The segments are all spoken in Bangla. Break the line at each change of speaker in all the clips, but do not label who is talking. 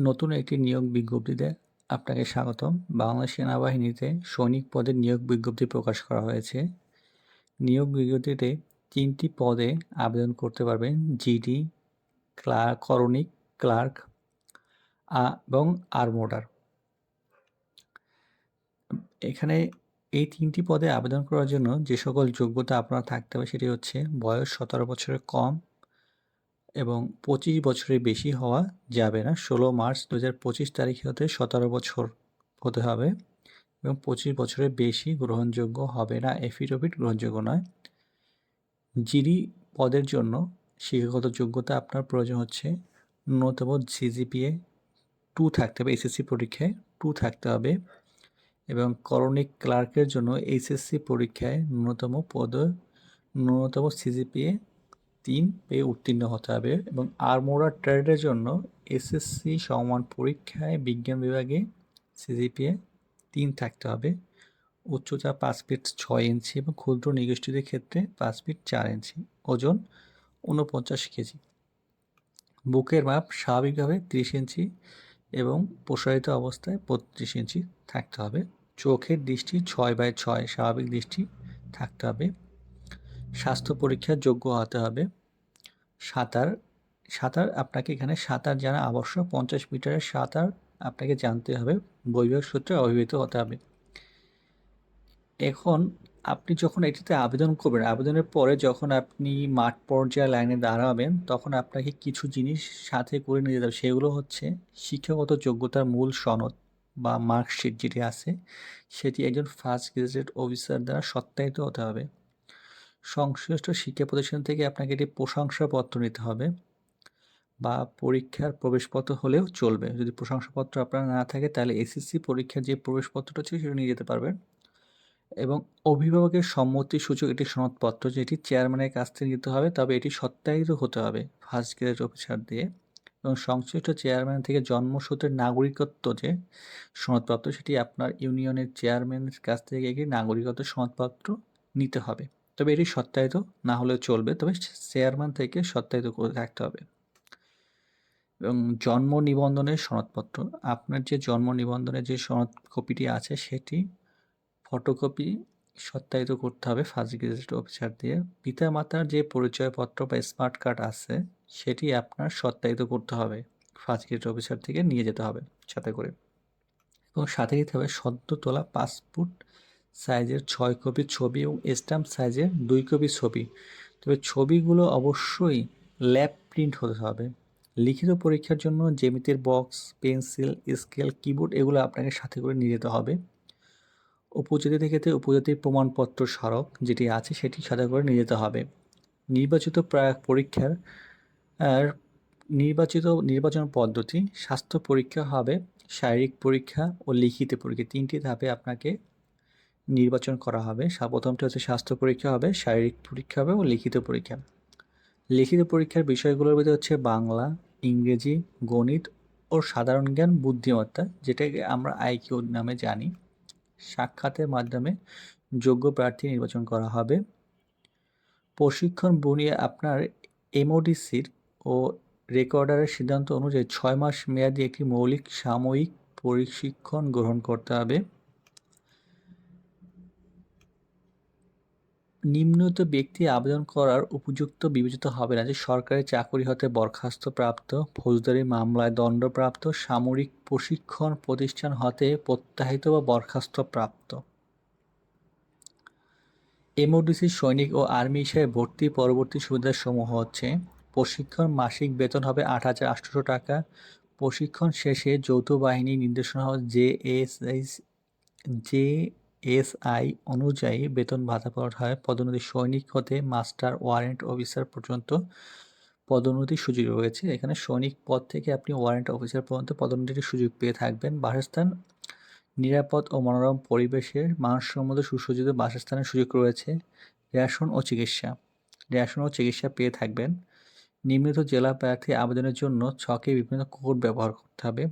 নতুন একটি নিয়োগ বিজ্ঞপ্তিতে আপনাকে স্বাগতম। বাংলাদেশ সেনাবাহিনীতে সৈনিক পদের নিয়োগ বিজ্ঞপ্তি প্রকাশ করা হয়েছে। নিয়োগ বিজ্ঞপ্তিতে তিনটি পদে আবেদন করতে পারবেন জিডি ক্লার্ক করণিক, ক্লার্ক এবং আরমোডার। এখানে এই তিনটি পদে আবেদন করার জন্য যে সকল যোগ্যতা আপনার থাকতে হবে সেটি হচ্ছে বয়স সতেরো বছরের কম এবং পঁচিশ বছরের বেশি হওয়া যাবে না। ষোলো মার্চ দু হাজার পঁচিশ তারিখে হতে সতেরো বছর হতে হবে এবং পঁচিশ বছরের বেশি গ্রহণযোগ্য হবে না এফিডেভিট গ্রহণযোগ্য নয়। জিডি পদের জন্য শিক্ষাগত যোগ্যতা আপনার প্রয়োজন হচ্ছে ন্যূনতম সিজিপিএ টু থাকতে হবে এসএসসি পরীক্ষায় টু থাকতে হবে এবং করণিক ক্লার্কের জন্য এইচএসসি পরীক্ষায় ন্যূনতম পদ, ন্যূনতম সিজিপিএ তিন পেয়ে উত্তীর্ণ হতে হবে এবং আরমোরা ট্রেডের জন্য এসএসসি সমান পরীক্ষায় বিজ্ঞান বিভাগে সিজিপিএ তিন থাকতে হবে। উচ্চতা পাঁচ ফিট ছয় ইঞ্চি এবং ক্ষুদ্র নিগোষ্ঠীদের ক্ষেত্রে পাঁচ ফিট চার ইঞ্চি। ওজন ঊনপঞ্চাশ কেজি। বুকের মাপ স্বাভাবিকভাবে ত্রিশ ইঞ্চি এবং প্রসারিত অবস্থায় বত্রিশ ইঞ্চি থাকতে হবে। চোখের দৃষ্টি ছয় বাই ছয় স্বাভাবিক দৃষ্টি থাকতে হবে। স্বাস্থ্য পরীক্ষার যোগ্য হতে হবে। সাঁতার সাঁতার আপনাকে এখানে সাঁতার জানা আবশ্যক। পঞ্চাশ মিটারের সাঁতার আপনাকে জানতে হবে। বৈবাহিক সূত্রে অভিহিত হতে হবে। এখন আপনি যখন এটিতে আবেদন করবেন, আবেদনের পরে যখন আপনি মাঠ পর্যায়ে লাইনে দাঁড়াবেন, তখন আপনাকে কিছু জিনিস সাথে করে নিয়ে যেতে হবে। সেগুলো হচ্ছে শিক্ষাগত যোগ্যতার মূল সনদ বা মার্কশিট যেটি আছে, সেটি একজন ফার্স্ট গ্রেজুয়েট অফিসার দ্বারা সত্যায়িত হতে হবে। সংশ্লিষ্ট শিক্ষা প্রতিষ্ঠান থেকে আপনাকে একটি প্রশংসাপত্র নিতে হবে বা পরীক্ষার প্রবেশপত্র হলেও চলবে। যদি প্রশংসাপত্র আপনার না থাকে, তাহলে এসএসসি পরীক্ষার যে প্রবেশপত্রটা ছিল সেটা নিয়ে যেতে পারবেন। এবং অভিভাবকের সম্মতি সূচক একটি সনদপত্র, যেটি চেয়ারম্যানের কাছ থেকে নিতে হবে, তবে এটি সত্যায়িত হতে হবে ফার্স্ট গ্রেড অফিসার দিয়ে। এবং সংশ্লিষ্ট চেয়ারম্যান থেকে জন্মসূত্রের নাগরিকত্ব যে সনদপত্র, সেটি আপনার ইউনিয়নের চেয়ারম্যানের কাছ থেকে নাগরিকত্ব সনদপত্র নিতে হবে। তবে এটি সত্যায়িত না হলেও চলবে। তবে চেয়ারম্যান থেকে সত্যায়িত করে রাখতে হবে। এবং জন্ম নিবন্ধনের সনদপত্র, আপনার যে জন্ম নিবন্ধনের যে সনদ কপিটি আছে সেটি ফটোকপি সত্যায়িত করতে হবে ফার্স্ট গেজেট অফিসার দিয়ে। পিতা মাতার যে পরিচয়পত্র বা স্মার্ট কার্ড আছে সেটি আপনার সত্যায়িত করতে হবে। ফার্স্ট গেজেট অফিসার থেকে নিয়ে যেতে হবে সাথে করে। এবং সাথে দিতে হবে সদ্য তোলা পাসপোর্ট সাইজের ছয় কপি ছবি এবং স্ট্যাম্প সাইজের দুই কপি ছবি। তবে ছবিগুলো অবশ্যই ল্যাব প্রিন্ট হতে হবে। লিখিত পরীক্ষার জন্য জেমিতির বক্স, পেন্সিল, স্কেল, কিবোর্ড এগুলো আপনাকে সাথে করে নিয়ে যেতে হবে। উপজাতিদের ক্ষেত্রে উপজাতির প্রমাণপত্র স্মারক যেটি আছে সেটি সাথে করে নিয়ে যেতে হবে। নির্বাচিত পরীক্ষার আর নির্বাচিত নির্বাচন পদ্ধতি, স্বাস্থ্য পরীক্ষা হবে, শারীরিক পরীক্ষা ও লিখিত পরীক্ষা। তিনটি ধাপে আপনাকে নির্বাচন করা হবে। প্রথমটি হচ্ছে স্বাস্থ্য পরীক্ষা হবে, শারীরিক পরীক্ষা হবে ও লিখিত পরীক্ষা। লিখিত পরীক্ষার বিষয়গুলোর ভিতরে হচ্ছে বাংলা, ইংরেজি, গণিত ও সাধারণ জ্ঞান, বুদ্ধিমত্তা, যেটাকে আমরা আইকিউ নামে জানি। সাক্ষাতের মাধ্যমে যোগ্য প্রার্থী নির্বাচন করা হবে। প্রশিক্ষণ বুনিয়ে আপনার এমওডিসির ও রেকর্ডারের সিদ্ধান্ত অনুযায়ী ছয় মাস মেয়াদি একটি মৌলিক সাময়িক প্রশিক্ষণ গ্রহণ করতে হবে। নিম্নত ব্যক্তি আবেদন করার উপযুক্ত বিবেচিত হবে না যে সরকারি চাকরি হতে বরখাস্তপ্রাপ্ত, ফৌজদারি মামলায় দণ্ডপ্রাপ্ত, সামরিক প্রশিক্ষণ প্রতিষ্ঠান হতে প্রত্যাহিত বা বরখাস্তপ্রাপ্ত। এমওডিসি সৈনিক ও আর্মি হিসেবে ভর্তি পরবর্তী সুবিধাসমূহ হচ্ছে, প্রশিক্ষণ মাসিক বেতন হবে আট হাজার আটশোশো টাকা, প্রশিক্ষণ শেষে যৌথ বাহিনী নির্দেশনা জে এস জে এসআই অনুযায়ী বেতন ভাতা পাওয়া হয়। পদোন্নতি সৈনিক হতে মাস্টার ওয়ারেন্ট অফিসার পর্যন্ত পদোন্নতির সুযোগ রয়েছে। এখানে সৈনিক পদ থেকে আপনি ওয়ারেন্ট অফিসার পর্যন্ত পদোন্নতির সুযোগ পেয়ে থাকবেন। বাসস্থান নিরাপদ ও মনোরম পরিবেশের মানসম্মত সুসজ্জিত বাসস্থানের সুযোগ রয়েছে। রেশন ও চিকিৎসা। রেশন ও চিকিৎসা পেয়ে থাকবেন। নিম্নিত জেলা প্রার্থী আবেদনের জন্য ছকে বিভিন্ন কোড ব্যবহার করতে হবে।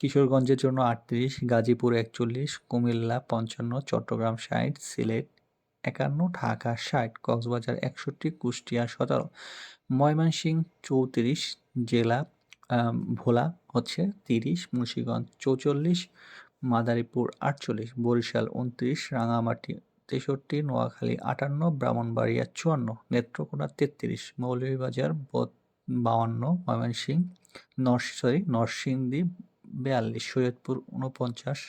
কিশোরগঞ্জের জন্য আটত্রিশ, গাজীপুর একচল্লিশ, কুমিল্লা পঞ্চান্ন, চট্টগ্রাম ষাট, সিলেট একান্ন, ঢাকা ষাট, কক্সবাজার একষট্টি, কুষ্টিয়া সতেরো ময়মনসিংহ চৌত্রিশ, জেলা ভোলা হচ্ছে তিরিশ, মুন্সিগঞ্জ চৌচল্লিশ, মাদারীপুর আটচল্লিশ, বরিশাল উনত্রিশ রাঙামাটি তেষট্টি, নোয়াখালী আটান্ন, ব্রাহ্মণবাড়িয়া চুয়ান্ন, নেত্রকোনা তেত্রিশ, মৌলভীবাজার বাউান্ন ময়মনসিংহ নর সরি, নরসিংদী বিয়াল্লিশ, সৈয়দপুর উনপঞ্চাশ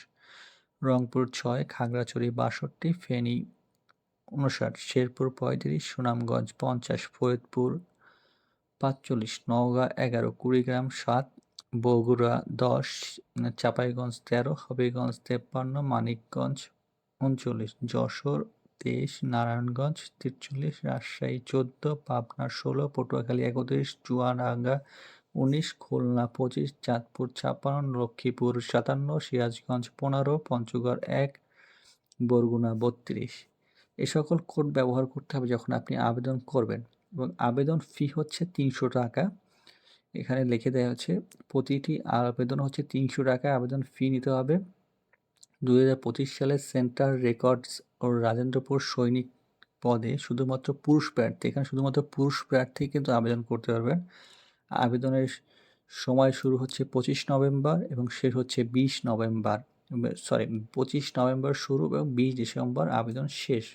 রংপুর ছয়, খাগড়াছড়ি বাষট্টি, ফেনী উনষাট শেরপুর পঁয়ত্রিশ, সুনামগঞ্জ পঞ্চাশ, ফরিদপুর পাঁচচল্লিশ, নওগাঁ এগারো, কুড়িগ্রাম সাত, বগুড়া দশ, চাঁপাইগঞ্জ তেরো, হবিগঞ্জ তেপ্পান্ন, মানিকগঞ্জ উনচল্লিশ, যশোর তেইশ, নারায়ণগঞ্জ তিরচল্লিশ, রাজশাহী চোদ্দ পাবনা ষোলো, পটুয়াখালী একত্রিশ, চুয়াডাঙ্গা উনিশ, খুলনা পঁচিশ, চাঁদপুর ছাপ্পান্ন, লক্ষ্মীপুর সাতান্ন, সিরাজগঞ্জ পনেরো, পঞ্চগড় এক, বরগুনা বত্রিশ। এ সকল কোড ব্যবহার করতে হবে যখন আপনি আবেদন করবেন এবং আবেদন ফি হচ্ছে তিনশো টাকা। এখানে লিখে দেওয়া হচ্ছে, প্রতিটি আবেদন হচ্ছে তিনশো টাকা, আবেদন ফি নিতে হবে। দু পঁচিশ সালে সেন্ট্রাল রেকর্ডস ও রাজেন্দ্রপুর সৈনিক পদে শুধুমাত্র পুরুষ প্রার্থী, এখানে শুধুমাত্র পুরুষ প্রার্থী কিন্তু আবেদন করতে পারবেন। আবেদনের সময় শুরু হচ্ছে পঁচিশ নভেম্বর এবং শেষ হচ্ছে বিশ নভেম্বর। সরি পঁচিশ নভেম্বর শুরু এবং বিশ ডিসেম্বর আবেদন শেষ।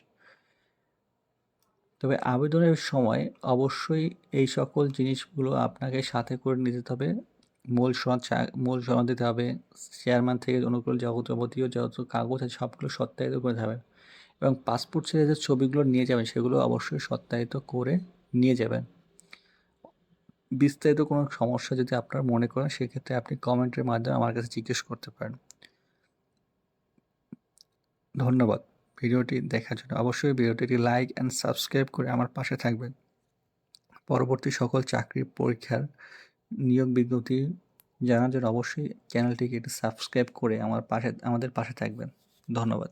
তবে আবেদনের সময় অবশ্যই এই সকল জিনিসগুলো আপনাকে সাথে করে নিতে হবে। মূল সনদ মূল সনদ দিতে হবে, চেয়ারম্যান থেকে অনুকূল যাবতীয় যত কাগজ আছে সবগুলো সত্যায়িত করে হবে এবং পাসপোর্ট সাইজের ছবিগুলো নিয়ে যাবেন সেগুলো অবশ্যই সত্যায়িত করে নিয়ে যাবেন। বিস্তারিত কোনো সমস্যা যদি আপনার মনে করেন, সেক্ষেত্রে আপনি কমেন্টের মাধ্যমে আমার কাছে জিজ্ঞেস করতে পারেন। ধন্যবাদ। ভিডিওটি দেখার জন্য অবশ্যই ভিডিওটি লাইক অ্যান্ড সাবস্ক্রাইব করে আমার পাশে থাকবেন। পরবর্তী সকল চাকরির পরীক্ষার নিয়োগ বিজ্ঞপ্তি জানার জন্য অবশ্যই চ্যানেলটিকে একটু সাবস্ক্রাইব করে আমার পাশে, আমাদের পাশে থাকবেন। ধন্যবাদ।